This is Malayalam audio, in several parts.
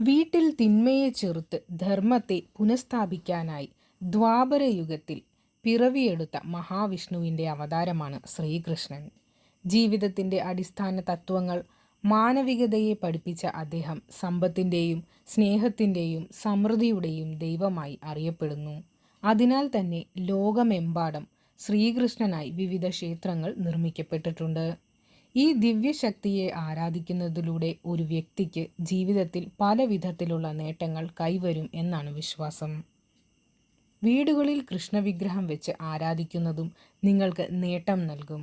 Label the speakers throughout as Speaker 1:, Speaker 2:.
Speaker 1: വീട്ടിൽ തിന്മയെ ചെറുത്ത് ധർമ്മത്തെ പുനഃസ്ഥാപിക്കാനായി ദ്വാപരയുഗത്തിൽ പിറവിയെടുത്ത മഹാവിഷ്ണുവിന്റെ അവതാരമാണ് ശ്രീകൃഷ്ണൻ. ജീവിതത്തിന്റെ അടിസ്ഥാന തത്വങ്ങൾ മാനവികതയെ പഠിപ്പിച്ച അദ്ദേഹം സമ്പത്തിന്റെയും സ്നേഹത്തിന്റെയും സമൃദ്ധിയുടെയും ദൈവമായി അറിയപ്പെടുന്നു. അതിനാൽ തന്നെ ലോകമെമ്പാടും ശ്രീകൃഷ്ണനായി വിവിധ ക്ഷേത്രങ്ങൾ നിർമ്മിക്കപ്പെട്ടിട്ടുണ്ട്. ഈ ദിവ്യശക്തിയെ ആരാധിക്കുന്നതിലൂടെ ഒരു വ്യക്തിക്ക് ജീവിതത്തിൽ പല വിധത്തിലുള്ള നേട്ടങ്ങൾ കൈവരും എന്നാണ് വിശ്വാസം. വീടുകളിൽ കൃഷ്ണവിഗ്രഹം വെച്ച് ആരാധിക്കുന്നതും നിങ്ങൾക്ക് നേട്ടം നൽകും.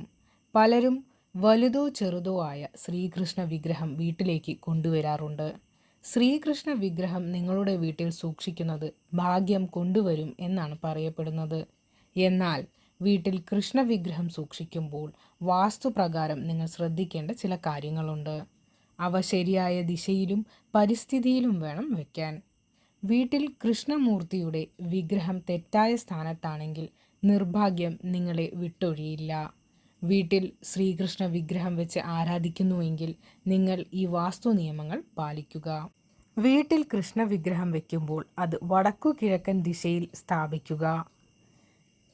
Speaker 1: പലരും വലുതോ ചെറുതോ ആയ ശ്രീകൃഷ്ണ വിഗ്രഹം വീട്ടിലേക്ക് കൊണ്ടുവരാറുണ്ട്. ശ്രീകൃഷ്ണ വിഗ്രഹം നിങ്ങളുടെ വീട്ടിൽ സൂക്ഷിക്കുന്നത് ഭാഗ്യം കൊണ്ടുവരും എന്നാണ് പറയപ്പെടുന്നത്. എന്നാൽ വീട്ടിൽ കൃഷ്ണവിഗ്രഹം സൂക്ഷിക്കുമ്പോൾ വാസ്തുപ്രകാരം നിങ്ങൾ ശ്രദ്ധിക്കേണ്ട ചില കാര്യങ്ങളുണ്ട്. അവ ശരിയായ ദിശയിലും പരിസ്ഥിതിയിലും വേണം വയ്ക്കാൻ വീട്ടിൽ കൃഷ്ണമൂർത്തിയുടെ വിഗ്രഹം തെറ്റായ സ്ഥാനത്താണെങ്കിൽ നിർഭാഗ്യം നിങ്ങളെ വിട്ടൊഴിയില്ല. വീട്ടിൽ ശ്രീകൃഷ്ണ വിഗ്രഹം വെച്ച് ആരാധിക്കുന്നുവെങ്കിൽ നിങ്ങൾ ഈ വാസ്തു നിയമങ്ങൾ പാലിക്കുക. വീട്ടിൽ കൃഷ്ണ വിഗ്രഹം വയ്ക്കുമ്പോൾ അത് വടക്കു കിഴക്കൻ ദിശയിൽ സ്ഥാപിക്കുക.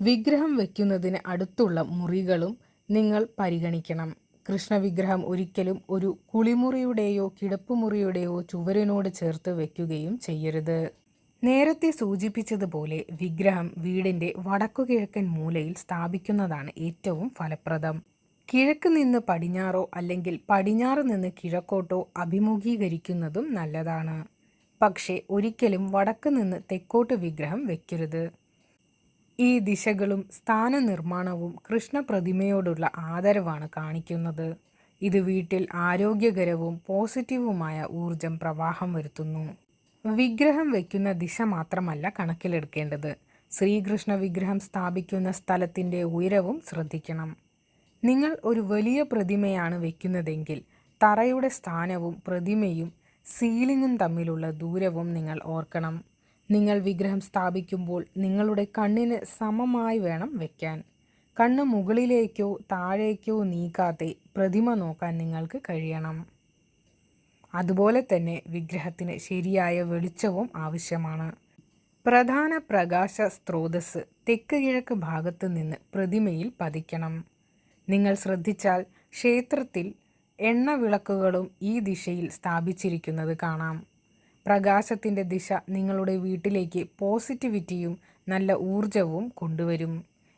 Speaker 1: വിഗ്രഹം വയ്ക്കുന്നതിന് അടുത്തുള്ള മുറികളും നിങ്ങൾ പരിഗണിക്കണം. കൃഷ്ണവിഗ്രഹം ഒരിക്കലും ഒരു കുളിമുറിയുടെയോ കിടപ്പുമുറിയുടെയോ ചുവരിനോട് ചേർത്ത് വയ്ക്കുകയും ചെയ്യരുത്. നേരത്തെ സൂചിപ്പിച്ചതുപോലെ വിഗ്രഹം വീടിന്റെ വടക്കുകിഴക്കൻ മൂലയിൽ സ്ഥാപിക്കുന്നതാണ് ഏറ്റവും ഫലപ്രദം. കിഴക്ക് നിന്ന് പടിഞ്ഞാറോ അല്ലെങ്കിൽ പടിഞ്ഞാറ് നിന്ന് കിഴക്കോട്ടോ അഭിമുഖീകരിക്കുന്നതും നല്ലതാണ്. പക്ഷേ ഒരിക്കലും വടക്ക് നിന്ന് തെക്കോട്ട് വിഗ്രഹം വയ്ക്കരുത് ഈ ദിശകളും സ്ഥാനനിർമ്മാണവും കൃഷ്ണപ്രതിമയോടുള്ള ആദരവാണ് കാണിക്കുന്നത്. ഇത് വീട്ടിൽ ആരോഗ്യകരവും പോസിറ്റീവുമായ ഊർജം പ്രവാഹം വരുത്തുന്നു. വിഗ്രഹം വയ്ക്കുന്ന ദിശ മാത്രമല്ല കണക്കിലെടുക്കേണ്ടത്. ശ്രീകൃഷ്ണ വിഗ്രഹം സ്ഥാപിക്കുന്ന സ്ഥലത്തിന്റെ ഉയരവും ശ്രദ്ധിക്കണം. നിങ്ങൾ ഒരു വലിയ പ്രതിമയാണ് വയ്ക്കുന്നതെങ്കിൽ തറയുടെ സ്ഥാനവും പ്രതിമയും സീലിങ്ങും തമ്മിലുള്ള ദൂരവും നിങ്ങൾ ഓർക്കണം. നിങ്ങൾ വിഗ്രഹം സ്ഥാപിക്കുമ്പോൾ നിങ്ങളുടെ കണ്ണിന് സമമായി വേണം വയ്ക്കാൻ കണ്ണ് മുകളിലേക്കോ താഴേക്കോ നീക്കാതെ പ്രതിമ നോക്കാൻ നിങ്ങൾക്ക് കഴിയണം. അതുപോലെ തന്നെ വിഗ്രഹത്തിന് ശരിയായ വെളിച്ചവും ആവശ്യമാണ്. പ്രധാന പ്രകാശ സ്രോതസ് തെക്ക് കിഴക്ക് ഭാഗത്ത് നിന്ന് പ്രതിമയിൽ പതിക്കണം. നിങ്ങൾ ശ്രദ്ധിച്ചാൽ ക്ഷേത്രത്തിൽ എണ്ണ വിളക്കുകളും ഈ ദിശയിൽ സ്ഥാപിച്ചിരിക്കുന്നത് കാണാം. പ്രകാശത്തിന്റെ ദിശ നിങ്ങളുടെ വീട്ടിലേക്ക് പോസിറ്റിവിറ്റിയും നല്ല ഊർജവും കൊണ്ടുവരും.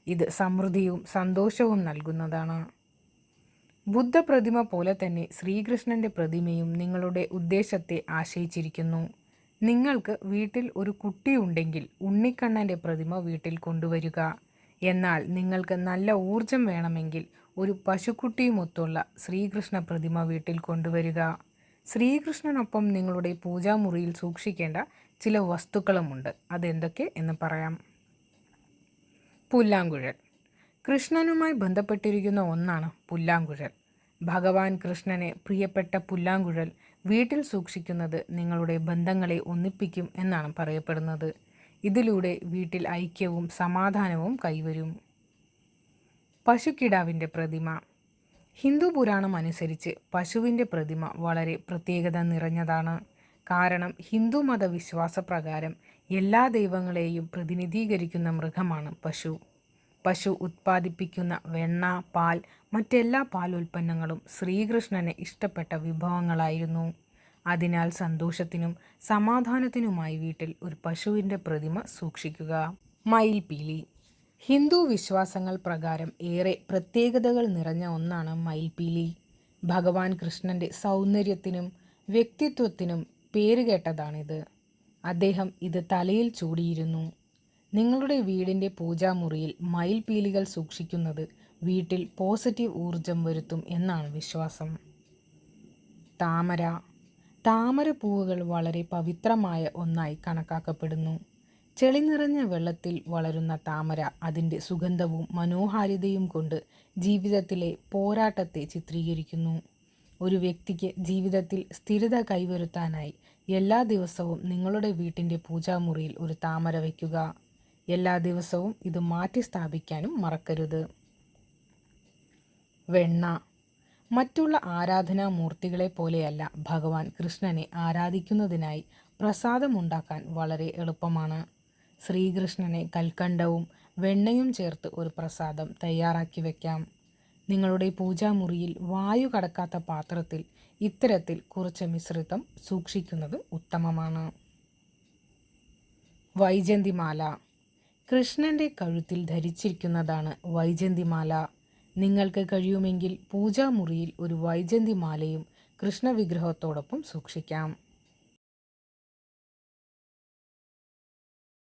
Speaker 1: ഇത് സമൃദ്ധിയും സന്തോഷവും നൽകുന്നതാണ്. ബുദ്ധ പ്രതിമ പോലെ തന്നെ ശ്രീകൃഷ്ണന്റെ പ്രതിമയും നിങ്ങളുടെ ഉദ്ദേശത്തെ ആശയിച്ചിരിക്കുന്നു നിങ്ങൾക്ക് വീട്ടിൽ ഒരു കുട്ടിയുണ്ടെങ്കിൽ ഉണ്ണിക്കണ്ണന്റെ പ്രതിമ വീട്ടിൽ കൊണ്ടുവരിക. എന്നാൽ നിങ്ങൾക്ക് നല്ല ഊർജം വേണമെങ്കിൽ ഒരു പശുക്കുട്ടിയുമൊത്തുള്ള ശ്രീകൃഷ്ണ പ്രതിമ വീട്ടിൽ കൊണ്ടുവരിക. ശ്രീകൃഷ്ണനൊപ്പം നിങ്ങളുടെ പൂജാമുറിയിൽ സൂക്ഷിക്കേണ്ട ചില വസ്തുക്കളുമുണ്ട്. അതെന്തൊക്കെ എന്ന് പറയാം. പുല്ലാങ്കുഴൽ. കൃഷ്ണനുമായി ബന്ധപ്പെട്ടിരിക്കുന്ന ഒന്നാണ് പുല്ലാങ്കുഴൽ. ഭഗവാൻ കൃഷ്ണനെ പ്രിയപ്പെട്ട പുല്ലാങ്കുഴൽ വീട്ടിൽ സൂക്ഷിക്കുന്നത് നിങ്ങളുടെ ബന്ധങ്ങളെ ഒന്നിപ്പിക്കും എന്നാണ് പറയപ്പെടുന്നത്. ഇതിലൂടെ വീട്ടിൽ ഐക്യവും സമാധാനവും കൈവരും. പശുക്കിടാവിന്റെ പ്രതിമ. ഹിന്ദു പുരാണം അനുസരിച്ച് പശുവിന്റെ പ്രതിമ വളരെ പ്രത്യേകത നിറഞ്ഞതാണ്. കാരണം ഹിന്ദു മതവിശ്വാസപ്രകാരം എല്ലാ ദൈവങ്ങളെയും പ്രതിനിധീകരിക്കുന്ന മൃഗമാണ് പശു. പശു ഉത്പാദിപ്പിക്കുന്ന വെണ്ണ പാൽ മറ്റെല്ലാ പാൽ ഉൽപ്പന്നങ്ങളും ശ്രീകൃഷ്ണന് ഇഷ്ടപ്പെട്ട വിഭവങ്ങളായിരുന്നു. അതിനാൽ സന്തോഷത്തിനും സമാധാനത്തിനുമായി വീട്ടിൽ ഒരു പശുവിന്റെ പ്രതിമ സൂക്ഷിക്കുക. മയിൽപീലി ഹിന്ദു വിശ്വാസങ്ങൾ പ്രകാരം ഏറെ പ്രത്യേകതകൾ നിറഞ്ഞ ഒന്നാണ് മയിൽപീലി. ഭഗവാൻ കൃഷ്ണന്റെ സൗന്ദര്യത്തിനും വ്യക്തിത്വത്തിനും പേരുകേട്ടതാണിത് അദ്ദേഹം ഇത് തലയിൽ ചൂടിയിരുന്നു. നിങ്ങളുടെ വീടിന്റെ പൂജാമുറിയിൽ മയിൽപീലികൾ സൂക്ഷിക്കുന്നത് വീട്ടിൽ പോസിറ്റീവ് ഊർജം വരുത്തും എന്നാണ് വിശ്വാസം. താമര. താമര പൂവുകൾ വളരെ പവിത്രമായ ഒന്നായി കണക്കാക്കപ്പെടുന്നു. ചെളി നിറഞ്ഞ വെള്ളത്തിൽ വളരുന്ന താമര അതിന്റെ സുഗന്ധവും മനോഹാരിതയും കൊണ്ട് ജീവിതത്തിലെ പോരാട്ടത്തെ ചിത്രീകരിക്കുന്നു. ഒരു വ്യക്തിക്ക് ജീവിതത്തിൽ സ്ഥിരത കൈവരുത്താനായി എല്ലാ ദിവസവും നിങ്ങളുടെ വീട്ടിന്റെ പൂജാമുറിയിൽ ഒരു താമര വയ്ക്കുക. എല്ലാ ദിവസവും ഇത് മാറ്റി സ്ഥാപിക്കാനും മറക്കരുത്. വെണ്ണ. മറ്റുള്ള ആരാധനാ മൂർത്തികളെ പോലെയല്ല ഭഗവാൻ കൃഷ്ണനെ ആരാധിക്കുന്നതിനായി പ്രസാദമുണ്ടാക്കാൻ വളരെ എളുപ്പമാണ്. ശ്രീകൃഷ്ണനെ കൽക്കണ്ടവും വെണ്ണയും ചേർത്ത് ഒരു പ്രസാദം തയ്യാറാക്കി വയ്ക്കാം നിങ്ങളുടെ പൂജാമുറിയിൽ വായു കടക്കാത്ത പാത്രത്തിൽ ഇത്തരത്തിൽ കുറച്ച് മിശ്രിതം സൂക്ഷിക്കുന്നത് ഉത്തമമാണ്. വൈജന്തിമാല. കൃഷ്ണന്റെ കഴുത്തിൽ ധരിച്ചിരിക്കുന്നതാണ് വൈജന്തിമാല. നിങ്ങൾക്ക് കഴിയുമെങ്കിൽ പൂജാമുറിയിൽ ഒരു വൈജന്തിമാലയും കൃഷ്ണവിഗ്രഹത്തോടൊപ്പം സൂക്ഷിക്കാം.